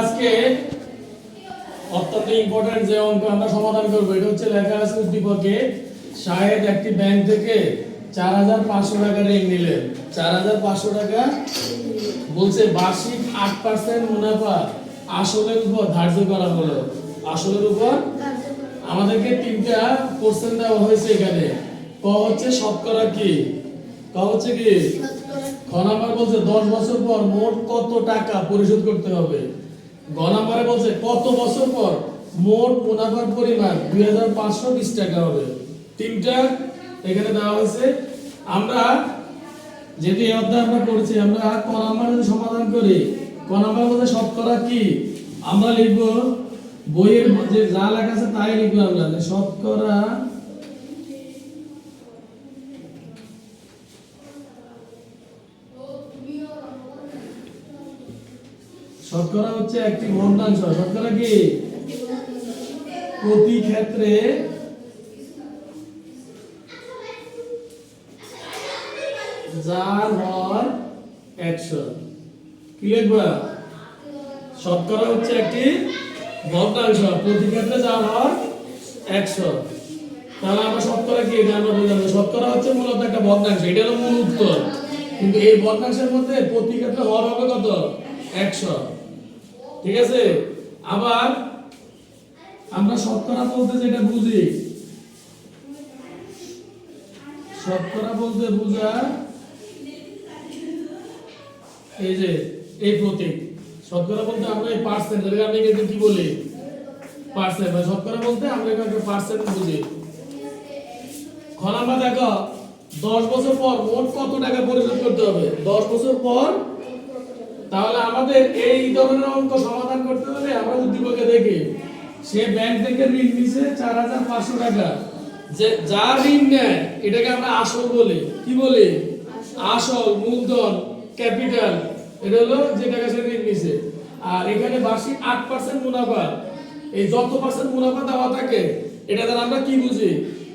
আজকে অত্যন্ত ইম্পর্টেন্ট যে অঙ্ক আমরা সমাধান করব এটা হচ্ছে লেখা আছে উদ্দীপকে শাহেদ একটি ব্যাংক থেকে চার হাজার পাঁচশো টাকা ঋণ নিলেন চার হাজার পাঁচশো টাকা বলছে বার্ষিক আট পার্সেন্ট মুনাফা আসলের উপর ধার্য করা হলো। আসলের উপর আমাদেরকে তিনটা পার্সেন্ট দেওয়া হয়েছে এখানে। ক হচ্ছে শতকরা কি? ক হচ্ছে কি? খ নাম্বার বলছে দশ বছর পর মোট কত টাকা পরিশোধ করতে হবে? গ বলছে, কত বছর পর মোট মুনাফার পরিমাণ দুই হাজার পাঁচশো বিশ টাকা হবে? তিনটা এখানে দেওয়া হয়েছে। আমরা এই অধ্যায় আমরা করছি আমরা ক নাম্বার যদি সমাধান করি, ক নাম্বার বলতে শতকরা কি? আমরা লিখব বইয়ের যে যা লেখা আছে তাই লিখব আমরা শতকরা শতকরা হচ্ছে একটি ভগ্নাংশ শতকরা কি? প্রতি ক্ষেত্রে যার হর একশো। কি লিখবা? শতকরা হচ্ছে একটি ভগ্নাংশ প্রতি ক্ষেত্রে যার হর একশো। তাহলে আমরা শতকরা কি? এটা আমরা বুঝলাম শতকরা হচ্ছে মূলত একটা ভগ্নাংশ। এটা হলো মূল উত্তর। কিন্তু এই ভগ্নাংশের মধ্যে প্রতি ক্ষেত্রে হর হবে কত? একশো। ঠিক আছে? আবার আমরা শতকরা বলতে যেটা বুঝি, শতকরা বলতে বুঝা এই যে, এই প্রতীক। শতকরা বলতে আমরা এই পার্সেন্ট আমি এখানে কি বলি? পার্সেন্ট মানে শতকরা বলতে আমরা এখানে পার্সেন্ট বুঝি। খ নাম্বার দেখো, দশ বছর পর মোট কত টাকা পরিশোধ করতে হবে? দশ বছর পর তাহলে আমাদের এই ধরনের অঙ্ক সমাধান করতে হলে আমরা উদ্দীপকে দেখি, সে ব্যাংক থেকে ঋণ নিছে চার হাজার পাঁচশো টাকা। যে যা ঋণ নেয়, এটাকে আমরা আসল বলি। কি বলি? আসল, মূলধন, ক্যাপিটাল। এটা হলো যে টাকা সে ঋণ নিছে। আর এখানে বার্ষিক আট পার্সেন্ট মুনাফা। এই যত পার্সেন্ট মুনাফা দেওয়া থাকে, এটা দ্বারা আমরা কি বুঝি?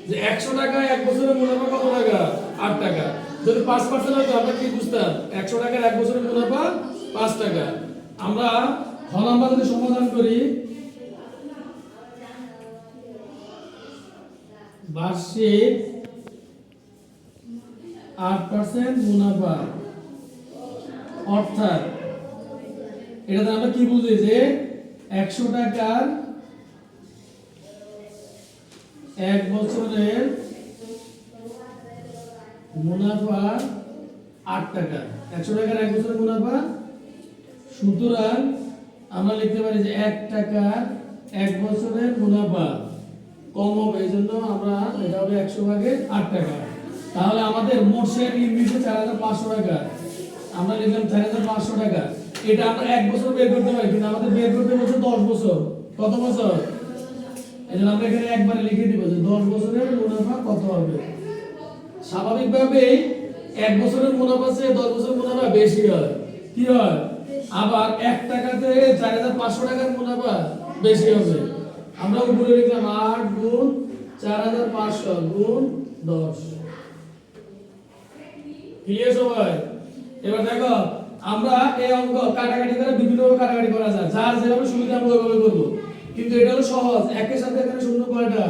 যে একশো টাকা এক বছরের মুনাফা কত টাকা? আট টাকা। যদি পাঁচ পার্সেন্ট হতো আমরা কি বুঝতাম? একশো টাকার এক বছরের মুনাফা পাঁচ টাকা। আমরা যদি সমাধান করি, বার্ষিক আট পার্সেন্ট মুনাফা। অর্থাৎ এটাতে আমরা কি বুঝি যে একশো টাকার এক বছরের মুনাফা আট টাকা। একশো টাকার এক বছরের মুনাফা সুতরাং আমরা লিখতে পারি যে এক টাকার এক বছরের মুনাফা কম হবে এই জন্য আমরা এটা হবে একশো ভাগে আট টাকা। তাহলে আমাদের মোট শেয়ার ইনভিসে চার হাজার পাঁচশো টাকা। আমরা লিখলাম চার হাজার পাঁচশো টাকা। এটা আমরা এক বছর বের করতে পারি, কিন্তু আমাদের বের করতে বলছে দশ বছর। কত বছর? এই জন্য আমরা এখানে একবারে লিখে দিব যে দশ বছরের মুনাফা কত হবে। স্বাভাবিকভাবেই এক বছরের মুনাফা চেয়ে দশ বছরের মুনাফা বেশি হয়। কি হয়? আবার এক টাকাতে চার হাজার পাঁচশো টাকার মুনাফা বেশি হবে। আমরা উপরে লিখলাম আট গুণ চার হাজার পাঁচশো গুণ দশ। ক্লিয়ার সবাই? এবার দেখো, আমরা এই অঙ্ক কাটাকাটি করে বিভিন্নভাবে কাটাকাটি করা যায়। যার যেভাবে সুবিধা আমরা ওইভাবে করব। কিন্তু এটা হলো সহজ। একের সাথে এখানে শূন্য কয়টা?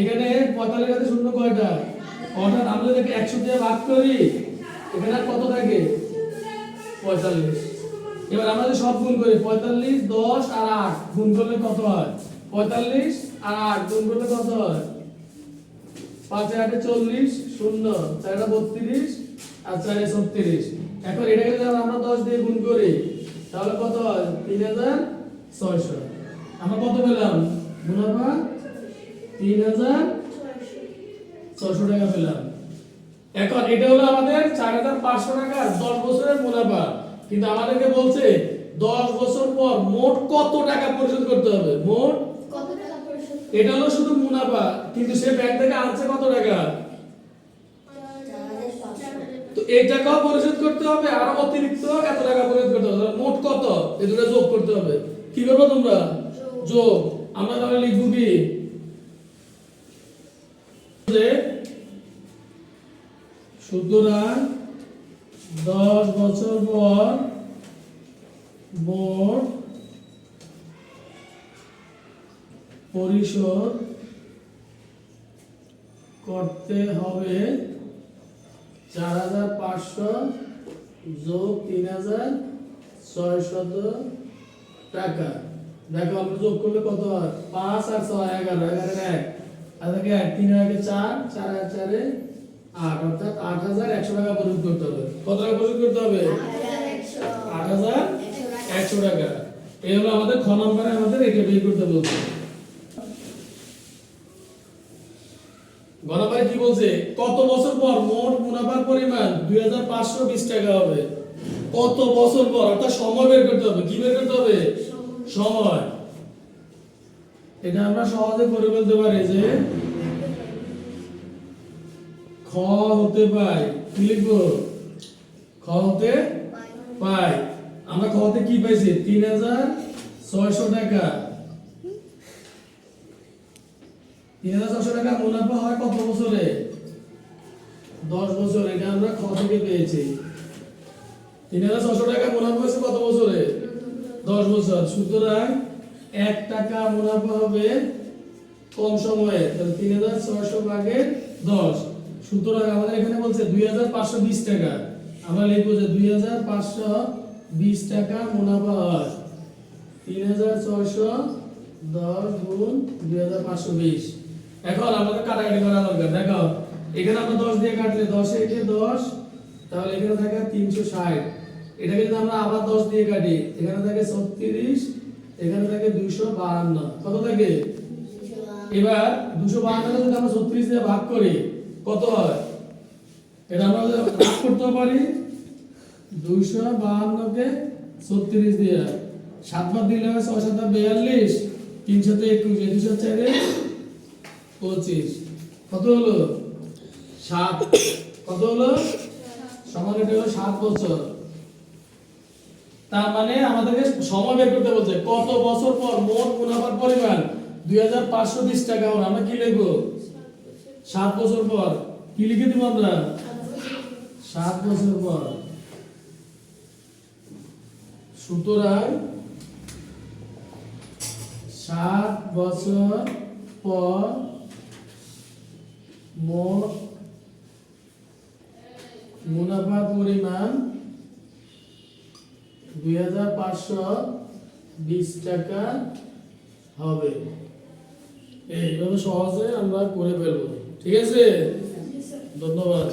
এখানে পঁয়তাল্লিশ সাথে শূন্য কয়টা? অর্থাৎ আমরা যদি একশো দিয়ে ভাগ করি, এখানে আর কত থাকে? পঁয়তাল্লিশ। এবার আমরা যদি সব গুণ করি, পঁয়তাল্লিশ, দশ আর আট, গুণ করলে কত হয়? পঁয়তাল্লিশ আর আট, গুণ করলে কত হয়? পাঁচে আটে চল্লিশ, শূন্য চারটা বত্রিশ, আর চারে ছত্রিশ। এখন এটাকে যদি আমরা দশ দিয়ে গুণ করি, তাহলে কত হয়? তিন হাজার ছয়শো। আমরা কত পেলাম? মুনাফা তিন হাজার ছয়শো টাকা পেলাম। এখন এটা হলো আমাদের চার হাজার পাঁচশো টাকা দশ বছরের মুনাফা। কিন্তু আমাদেরকে বলছে দশ বছর পর মোট কত টাকা পরিশোধ করতে হবে? মোট? কত টাকা পরিশোধ এটা হলো শুধু মুনাফা। কিন্তু সে ব্যাংক থেকে আনছে কত টাকা? তো এই টাকাও পরিশোধ করতে হবে আর অতিরিক্ত এত টাকা পরিশোধ করতে হবে। মোট কত? এই দুটো যোগ করতে হবে। কি করব তোমরা? যোগ। আমরা তাহলে লিখব কি? সুতরাং দশ বছর পর মোট পরিশোধ করতে হবে চার হাজার পাঁচশো যোগ তিন হাজার ছয়শত টাকা। দেখো, আমরা যোগ করলে কত হয়? পাঁচ আর ছয়, এগারো এগারো এক। আর এক, তিন আগে চার চার আর চারে আট অর্থাৎ আট হাজার একশো টাকা পরিশোধ করতে হবে। কত টাকা পরিশোধ করতে হবে? আট হাজার একশো। টাকা। এই হলো আমাদের খ নম্বরে আমাদের এটা বের করতে বলছে। গণপারে কি বলছে? কত বছর পর মোট মুনাফার পরিমাণ দুই হাজার পাঁচশো বিশ টাকা হবে? কত বছর পর? অর্থাৎ সময় বের করতে হবে। কি বের করতে হবে? সময়। এটা আমরা সহজে করে বলতে পারি যে খ হতে পাই। কি লিখব? খ হতে পাই। আমরা খ হতে কি পাইছি? তিন হাজার ছয়শো টাকা। তিন হাজার ছশো টাকা মুনাফা হয় কত বছরে? দশ বছর। এটা আমরা খ থেকে পেয়েছি। তিন হাজার ছশো টাকা মুনাফা হয়েছে কত বছরে? দশ বছর। সুতরাং এক টাকা মুনাফা হবে কম সময়ে। তাহলে তিন হাজার ছয়শো ভাগের দশ। সুতরাং আমাদের এখানে বলছে দুই হাজার পাঁচশো বিশ টাকা। আমরা লিখব যে দুই হাজার পাঁচশো বিশ টাকা মুনাফা হয়। তিন হাজার ছয়শো দশ গুণ দুই হাজার পাঁচশো বিশ। এখন আমাদের কাটাকাটি করা দরকার। দেখো, এখানে আমরা দশ দিয়ে কাটলে দশে, একে দশ, তাহলে এখানে থাকে তিনশো ষাট। এটাকে যদি আমরা আবার দশ দিয়ে কাটি, এখানে থাকে ছত্রিশ, এখানে থাকে দুইশো বাহান্ন। কত থাকে? এবার দুশো বাহান্ন যদি আমরা ছত্রিশ দিয়ে ভাগ করি কত হয়? এটা আমরা করতে পারি, দুইশো বাহান্নকে ছত্রিশ দিয়ে সাতবার দিলে হয় ছয়, সাত বিয়াল্লিশ তিনশোতে একুশ দুশো চারে পঁচিশ। কত হলো? সাত। কত হলো? সমান এটা হলো সাত বছর। তার মানে আমাদেরকে সময় বের করতে বলছে, কত বছর পর মোট মুনাফার পরিমাণ? দুই হাজার পাঁচশো বিশ টাকা। আমরা কি লিখব? সাত বছর পর। কি লিখে দিব আমরা? সাত বছর পর। সুতরাং সাত বছর পর মোট মুনাফার পরিমাণ দুই হাজার পাঁচশো বিশ টাকা হবে। এইভাবে সহজে আমরা করে ফেলব। ঠিক আছে? ধন্যবাদ।